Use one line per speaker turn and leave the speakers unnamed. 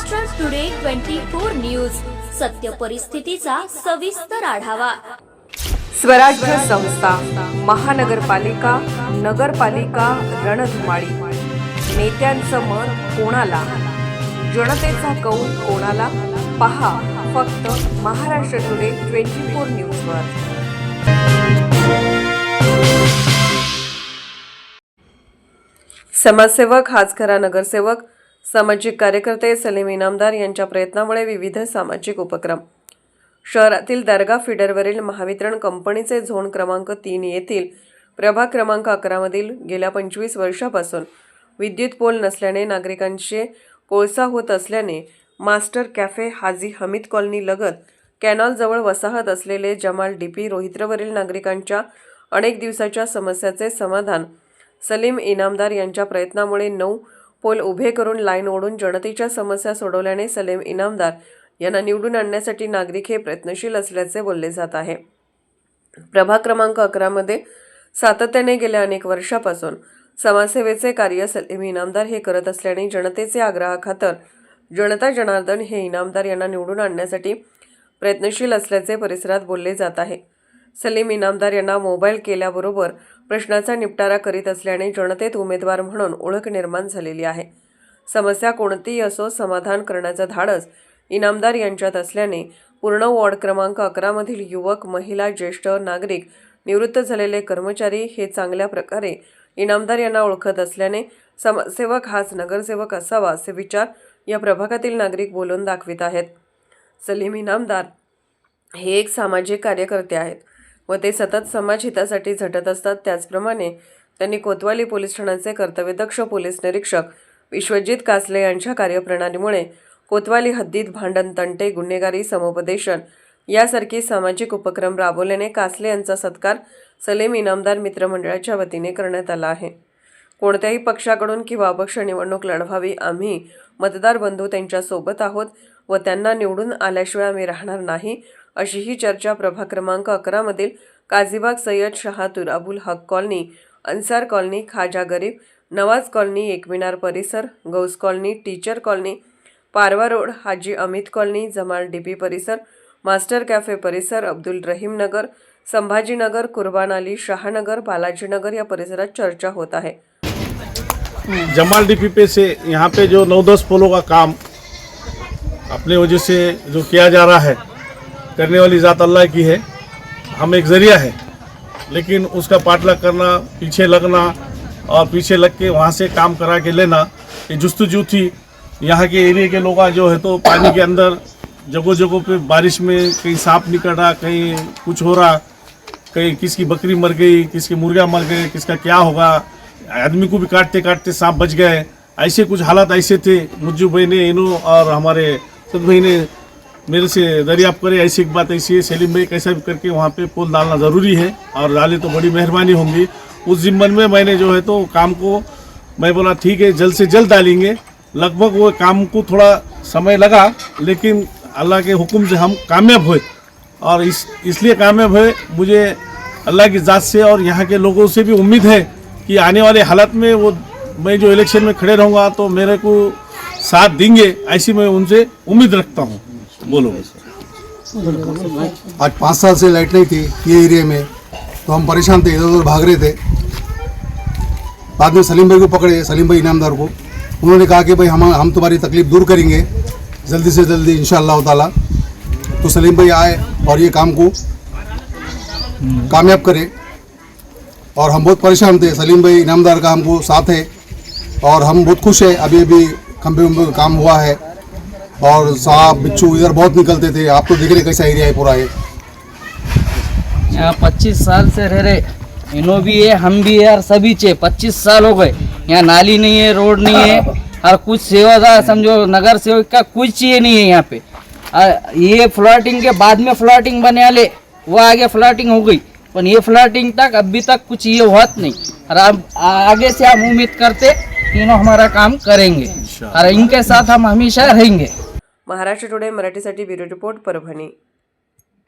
Maharashtra today twenty four news सत्य परिस्थितीचा सविस्तर आढावा.
स्वराज्य संस्था महानगरपालिका नगरपालिका रणधुमाळी. नेत्यांचं मत कोणाला? जनतेचा कौल कोणाला? पहा फक्त महाराष्ट्र टुडे ट्वेंटी फोर न्यूजवर समाजसेवक हाजखरा नगरसेवक सामाजिक कार्यकर्ते सलीम इनामदार यांच्या प्रयत्नामुळे विविध सामाजिक उपक्रम. शहरातील दर्गा फिडरवरील महावितरण कंपनीचे झोन क्रमांक तीन येथील प्रभाग क्रमांक अकरामधील गेल्या पंचवीस वर्षापासून विद्युत पोल नसल्याने नागरिकांचे कोळसा होत असल्याने master cafe Haji Hamid colony लगत कॅनॉलजवळ वसाहत असलेले जमाल डीपी रोहित्रवरील नागरिकांच्या अनेक दिवसाच्या समस्याचे समाधान सलीम इनामदार यांच्या प्रयत्नामुळे नऊ पोल उभे करून लाईन ओढून जनतेच्या समस्या सोडवल्याने सलेम इनामदार यांना निवडून आणण्यासाठी नागरिक हे प्रयत्नशील असल्याचे बोलले जात आहे. प्रभाग क्रमांक अकरामध्ये सातत्याने गेल्या अनेक वर्षापासून समाजसेवेचे कार्य सलीम इनामदार हे करत असल्याने जनतेचे आग्रहाखातर जनता जनार्दन हे इनामदार यांना निवडून आणण्यासाठी प्रयत्नशील असल्याचे परिसरात बोलले जात आहे. सलीम इनामदार यांना मोबाईल केल्याबरोबर प्रश्नाचा निपटारा करीत असल्याने जनतेत उमेदवार म्हणून ओळख निर्माण झालेली आहे. समस्या कोणतीही असो समाधान करण्याचं धाडस इनामदार यांच्यात असल्याने पूर्ण वॉर्ड क्रमांक अकरामधील युवक महिला ज्येष्ठ नागरिक निवृत्त झालेले कर्मचारी हे चांगल्या प्रकारे इनामदार यांना ओळखत असल्याने समाजसेवक हाच नगरसेवक असावा असे विचार या प्रभागातील नागरिक बोलून दाखवित आहेत. सलीम इनामदार हे एक सामाजिक कार्यकर्ते आहेत. व ते सतत समाज हितासाठी झटत असतात. त्याचप्रमाणे त्यांनी कोतवाली पोलीस ठाण्याचे कर्तव्यदक्ष पोलीस निरीक्षक विश्वजित कासले यांच्या कार्यप्रणालीमुळे कोतवाली हद्दीत भांडण तंटे गुन्हेगारी समुपदेशन यासारखी सामाजिक उपक्रम राबवल्याने कासले यांचा सत्कार सलेम इनामदार मित्रमंडळाच्या वतीने करण्यात आला आहे. कोणत्याही पक्षाकडून किंवा अपक्ष निवडणूक लढवावी आम्ही मतदार बंधू त्यांच्यासोबत आहोत व त्यांना निवडून आल्याशिवाय आम्ही राहणार नाही अशी ही चर्चा प्रभाग क्रमांक अकरा अकरामधील काझीबाग सय्यद शहा अबुल हक कॉलनी, अन्सार कॉलनी, खाजा गरीब, नवाज़ कॉलनी एकमिनार परिसर, Gaus colony, teacher colony, Parwa road, Haji Amit colony, Jamal DP परिसर, मास्टर कॅफे परिसर, अब्दुल रहीम नगर, संभाजीनगर, कुर्बान अली शहानगर, बालाजीनगर या परिसरात चर्चा होत आहे.
जमाल डीपी पे से यहाँ पे जो नौ दस पोलों का काम अपने वजह से जो किया जा रहा है करने वाली ज़ात अल्लाह की है। हम एक ज़रिया है, लेकिन उसका पाटला करना, पीछे लगना और पीछे लग के वहाँ से काम करा के लेना, ये जुस्तजू थी। यहाँ के एरिया के लोग जो है तो पानी के अंदर जगह जगह पे बारिश में कहीं सांप निकल रहा, कहीं कुछ हो रहा, कहीं किसकी बकरी मर गई, किसकी मुर्गा मर गए, किसका क्या होगा। आदमी को भी काटते काटते सांप बच गए। ऐसे कुछ हालात ऐसे थे। मुज्जू भाई ने, इनो और हमारे सद भाई ने मेरे से दरियाफ्त करें, ऐसी एक बात, ऐसी है, सलीम भाई, कैसा भी करके वहाँ पे पोल डालना ज़रूरी है और डाले तो बड़ी मेहरबानी होंगी। उस जिम्मन में मैंने जो है तो काम को, मैं बोला, ठीक है, जल्द से जल्द डालेंगे। लगभग वो काम को थोड़ा समय लगा, लेकिन अल्लाह के हुक्म से हम कामयाब हुए। और इस, इसलिए कामयाब हुए, मुझे अल्लाह की ज़ात से और यहाँ के लोगों से भी उम्मीद है कि आने वाले हालत में वो, मैं जो इलेक्शन में खड़े रहूँगा तो मेरे को साथ देंगे, ऐसी मैं उनसे उम्मीद रखता हूँ। बोलो।
आज पाँच साल से लाइट नहीं थी ये एरिया में तो हम परेशान थे इधर उधर भाग रहे थे। बाद में सलीम भाई को पकड़े, सलीम भाई इनामदार को। उन्होंने कहा कि भाई हम हम तुम्हारी तकलीफ़ दूर करेंगे, जल्दी से जल्दी इन ताला। तो सलीम भाई आए और ये काम को कामयाब करे। और हम बहुत परेशान थे, सलीम भाई इनामदार का हमको साथ है। और हम बहुत खुश है अभी अभी का काम हुआ है। और सांप बिच्छू इधर बहुत निकलते थे। आप तो देख रहे कैसा एरिया है पूरा ये।
यहाँ पच्चीस साल से रह रहे। इनो भी है हम भी है और सभी चे। पच्चीस साल हो गए। यहाँ नाली नहीं है रोड नहीं है और कुछ सेवादार समझो नगर सेवक का कुछ चीज़ नहीं है यहाँ पे। और ये फ्लैटिंग के बाद में फ्लैटिंग बने वाले वो आगे फ्लैटिंग हो गई। पर ये फ्लैटिंग तक अभी तक कुछ ये हुआ नहीं। और अब आगे से हम उम्मीद करते कि हमारा काम करेंगे। और इनके साथ हम हमेशा रहेंगे।
महाराष्ट्र टुडे मराठीसाठी ब्युरो रिपोर्ट परभणी.